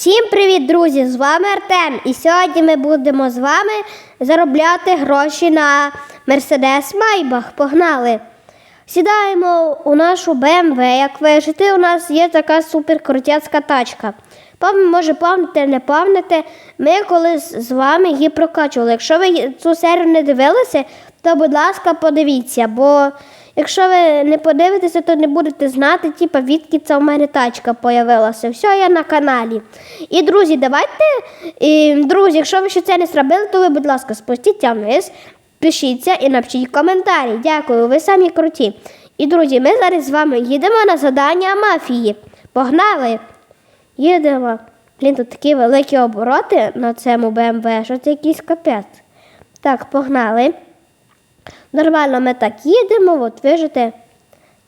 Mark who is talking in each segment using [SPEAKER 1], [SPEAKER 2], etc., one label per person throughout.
[SPEAKER 1] Всім привіт, друзі! З вами Артем. І сьогодні ми будемо з вами заробляти гроші на Mercedes Maybach. Погнали! Сідаємо у нашу BMW. Як вижити, у нас є така суперкрутяцька тачка. Може, пам'ятаєте, не пам'ятаєте, ми колись з вами її прокачували. Якщо ви цю серію не дивилися, то, будь ласка, подивіться, бо якщо ви не подивитеся, то не будете знати, типа, відки це в мене тачка появилася. Все, я на каналі. І, друзі, давайте, і, друзі, якщо ви ще це не зробили, то ви, будь ласка, спустіться вниз, пишіться і напишіть коментарі. Дякую, ви самі круті. І, друзі, ми зараз з вами їдемо на задання мафії. Погнали! Їдемо. Блін, тут такі великі обороти на цьому БМВ, що це якийсь капець. Так, погнали. Нормально ми так їдемо, от вижите.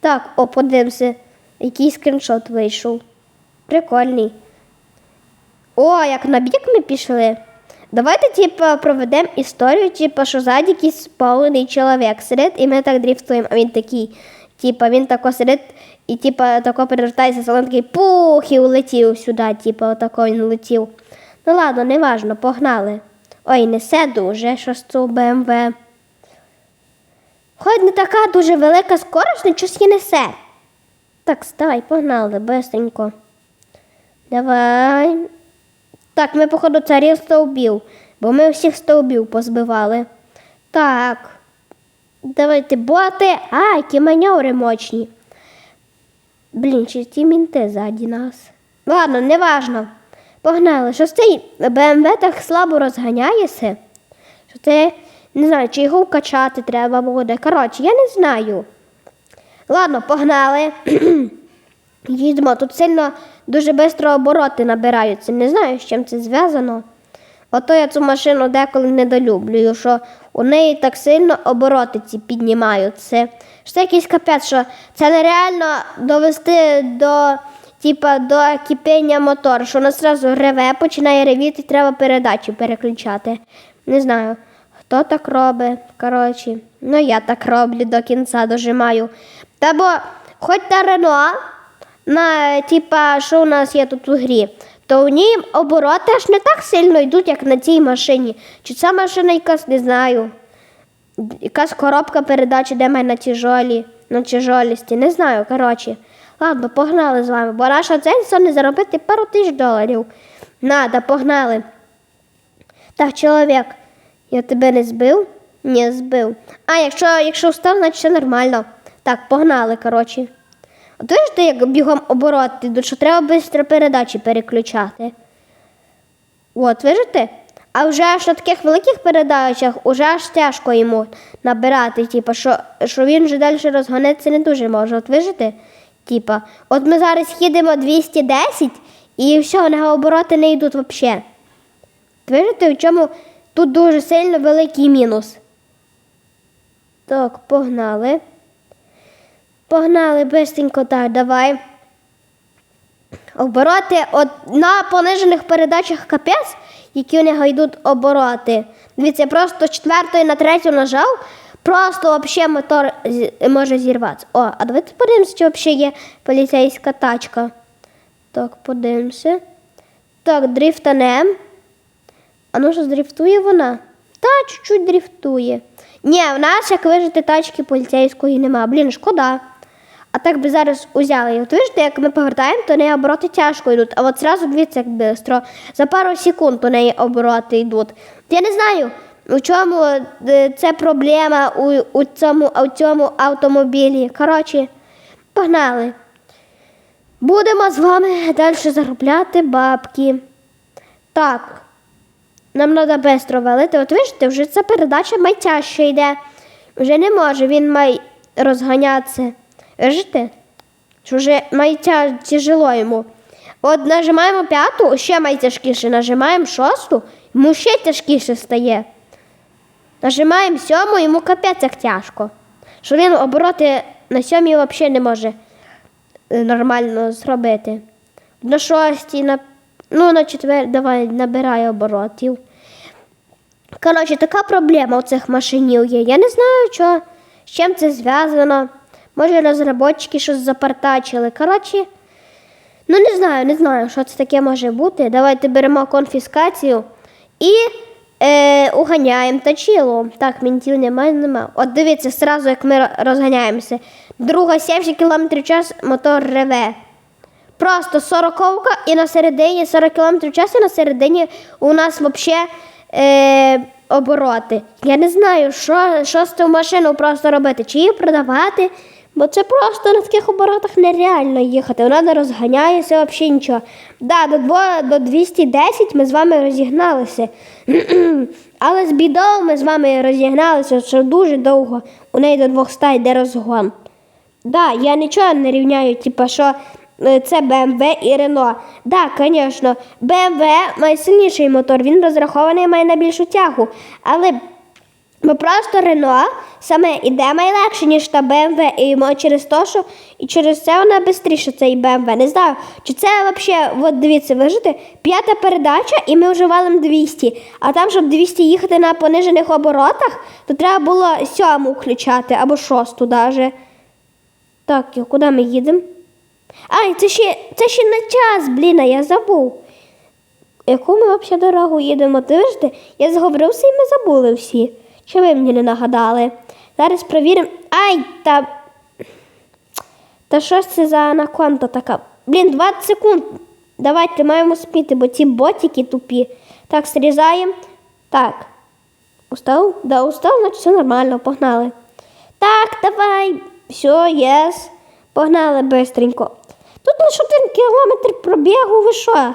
[SPEAKER 1] Так, о, подивимося, який скріншот вийшов. Прикольний. О, як на бік ми пішли. Давайте, типа, проведемо історію, типа, що ззаді якийсь спалений чоловік сидить, і ми так дріфтуємо, а він такий, типа, він тако сидить і типа тако перевертається, салон такий пух і улетів сюди, типа, отако він летів. Ну ладно, неважно, погнали. Ой, несе дуже, що з цього БМВ. Хоч не така дуже велика скорость, але щось і несе. Так, давай, погнали, бистренько. Давай. Так, ми, походу, царів стовбів, бо ми всіх стовбів позбивали. Так. Давайте боти. А, які маневри мощні. Блін, чи ті мінти ззаді нас. Ладно, неважно. Погнали. Що цей БМВ так слабо розганяється? Що це, не знаю, чи його вкачати треба буде. Коротше, я не знаю. Ладно, погнали. Їдемо. Тут сильно дуже швидко обороти набираються. Не знаю, з чим це зв'язано. Ото я цю машину деколи недолюблюю, що у неї так сильно обороти ці піднімаються. Що це якийсь капець, що це нереально довести до, типа, до кипіння мотора, що вона одразу реве, починає ревіти, треба передачу переключати. Не знаю, хто так робить. Коротше, ну я так роблю до кінця дожимаю. Та бо хоч та Рено, на, типа, що у нас є тут у грі, то у ній обороти аж не так сильно йдуть, як на цій машині. Чи ця машина якась, не знаю. Якась коробка передач іде має на тяжолі, на тяжолісті. Не знаю, коротше. Ладно, погнали з вами, бо наша цель це не заробити пару тисяч доларів. Надо, погнали. Так, чоловік, я тебе не збив? Ні, збив. А, якщо, якщо встав, значить все нормально. Так, погнали, коротше. От бачите, як бігом обороти йдуть, що треба швидко передачі переключати. От, бачите? А вже аж на таких великих передачах уже аж тяжко йому набирати, типу, що, що він вже далі розгонитися не дуже може. От бачите? Типа, от ми зараз їдемо 210 і все, на обороти не йдуть взагалі. Бачите, в чому тут дуже сильно великий мінус. Так, погнали. Погнали бистренько так, давай. Обороти от на понижених передачах капець, які у нього йдуть обороти. Дивіться, просто з четвертої на третю нажав, просто взагалі мотор може зірватися. О, а давайте подивимося, чи взагалі є поліцейська тачка. Так, подивимося. Так, дрифтанем. А ну що здрифтує вона? Та, чуть-чуть дрифтує. Ні, в нас, як вижити, тачки поліцейської нема. Блін, шкода. А так би зараз узяли. І От бачите, як ми повертаємо, то неї обороти тяжко йдуть. А от зразу дивіться, як бистро. За пару секунд у неї обороти йдуть. Я не знаю, у чому е, це проблема у, у, цьому, у цьому автомобілі. Коротше, погнали. Будемо з вами далі заробляти бабки. Так. Нам треба швидко валити. От бачите, вже ця передача майтяще йде. Вже не може, він має розганятися. Бачите? Вже має тя- тяжело йому. От нажимаємо п'яту, ще має тяжкіше. Нажимаємо шосту, йому ще тяжкіше стає. Нажимаємо сьому, йому капець як тяжко. Що він обороти на сьомій взагалі не може е, нормально зробити. На шостій, на, ну, на четвер, давай набирай оборотів. Коротше, така проблема у цих машинів є. Я не знаю, що, з чим це зв'язано. Може, розробники щось запартачили. Коротше, Ну, не знаю, не знаю, що це таке може бути. Давайте беремо конфіскацію і е, уганяємо тачілу. Так, мінтів немає, нема. От дивіться, зразу як ми розганяємося. Друга 70 км час мотор реве. Просто 40 і на середині 40 км в час, і на середині у нас взагалі е, обороти. Я не знаю, що, що з цю машину просто робити, чи її продавати, бо це просто на таких оборотах нереально їхати. Вона не розганяється взагалі нічого. Да, до, дво- до 210 ми з вами розігналися. Але з бідою ми з вами розігналися, що дуже довго. У неї до 200 йде розгон. Да, я нічого не рівняю, типу, що це BMW і Renault. Да, звісно, BMW має сильніший мотор, він розрахований має на більшу тягу. Але бо просто Renault саме іде найлегше, ніж та BMW, і через те, що і через це вона швидше, цей BMW. Не знаю, чи це взагалі, от дивіться, ви бачите, п'ята передача, і ми вже валимо 200. А там, щоб 200 їхати на понижених оборотах, то треба було сьому включати або шосту навіть. Так, куди ми їдемо? Ай, це ще, це ще на час, блін, а я забув. Яку ми взагалі дорогу їдемо? Ти я зговорився і ми забули всі. Чи ви мені не нагадали? Зараз перевіримо. Ай, та. Та що ж це за анаконда така? Блін, 20 секунд. Давайте маємо спіти, бо ці ботики тупі. Так, срізаємо. Так. Устав? Да, устав, значить все нормально, погнали. Так, давай. Все, єс. Погнали бистренько. Тут лише один кілометр пробігу, ви що?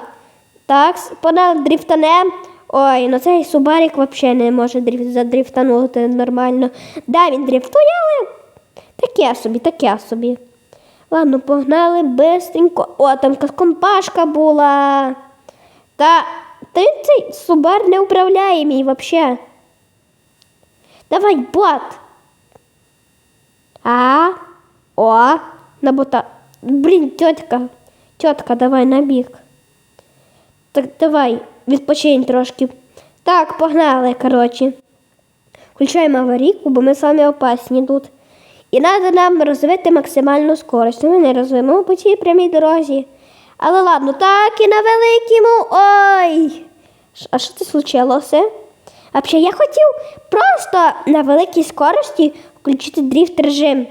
[SPEAKER 1] Так, погнали дрифтанем. Ой, ну цей Субарік взагалі не може дриф- задрифтанути нормально. Да, він дрифтує, але таке собі, таке собі. Ладно, погнали бистренько. О, там компашка була. Та ти цей Субар не управляємий взагалі. Давай, бот. А, о, на бота. Блін, тетка, тетка, давай на бік. Так, давай, відпочинь трошки. Так, погнали, коротше. Включаємо аварійку, бо ми самі опасні тут. І треба нам розвити максимальну скорость. Ми не розвимо по цій прямій дорозі. Але ладно, так і на великому. Ой! А що це случилося? Взагалі, я хотів просто на великій скорості включити дріфт режим.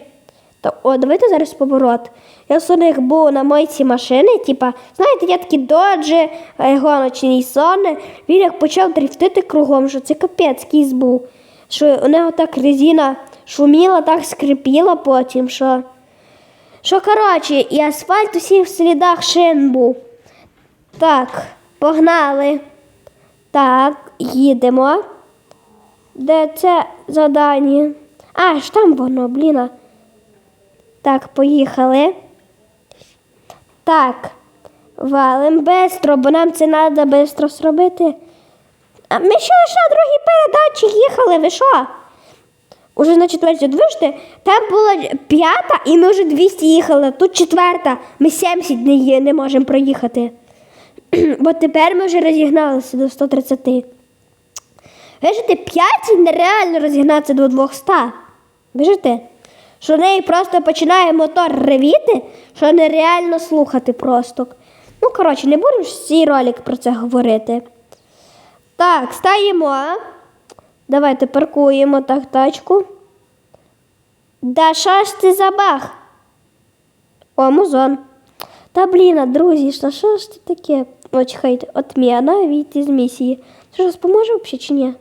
[SPEAKER 1] О, давайте зараз поворот. Я них був на мойці машини, типа, знаєте, я такі доджі, гоночні сони. Він як почав дрифтити кругом, що це капець кіс був. Що у нього так резина шуміла, так скрипіла потім, що. Що коротше, і асфальт усіх в слідах шин був. Так, погнали. Так, їдемо. Де це задання? А, ж там воно, бліна. Так, поїхали. Так, валим бистро, бо нам це треба бистро зробити. А ми ще лише на другій передачі їхали, ви що? Уже на четвертій, движте, там була п'ята, і ми вже 200 їхали. Тут четверта, ми 70 не, не можемо проїхати. Бо тепер ми вже розігналися до 130. Бачите, 5 нереально розігнатися до 200. Бачите? Що в неї просто починає мотор ревіти, що нереально слухати просто. Ну, коротше, не будемо ж цей ролик про це говорити. Так, стаємо. Давайте паркуємо так тачку. Да що ж це за баг? О, музон. Та блін, друзі, що, що ж це таке? О, чекайте, отміна, вийти з місії. Це ж допоможе взагалі чи ні?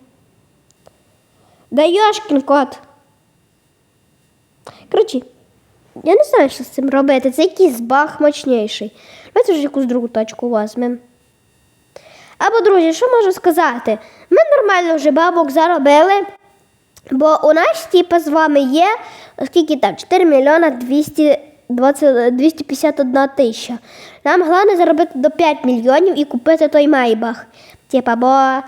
[SPEAKER 1] Да йошкін кот. Коротше, я не знаю, що з цим робити. Це якийсь баг мощніший. Давайте вже якусь другу тачку візьмемо. Або, друзі, що можу сказати? Ми нормально вже бабок заробили, бо у нас, типу, з вами є скільки там 4 мільйона 220, 251 тисяча. Нам головне заробити до 5 мільйонів і купити той майбах. Типа, бо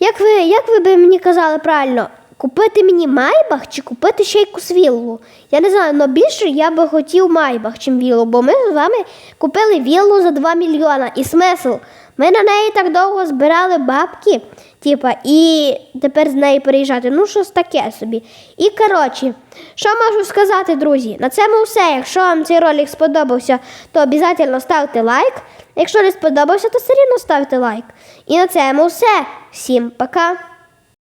[SPEAKER 1] як ви, як ви би мені казали правильно, купити мені майбах чи купити ще якусь віллу? Я не знаю, але більше я би хотів майбах, чим віллу, бо ми з вами купили віллу за 2 мільйона. І смисл. Ми на неї так довго збирали бабки, Типа, і тепер з нею переїжджати. Ну, щось таке собі. І коротше, що можу сказати, друзі? На цьому все. Якщо вам цей ролик сподобався, то обов'язково ставте лайк. Якщо не сподобався, то все рівно ставте лайк. І на цьому все. Всім пока!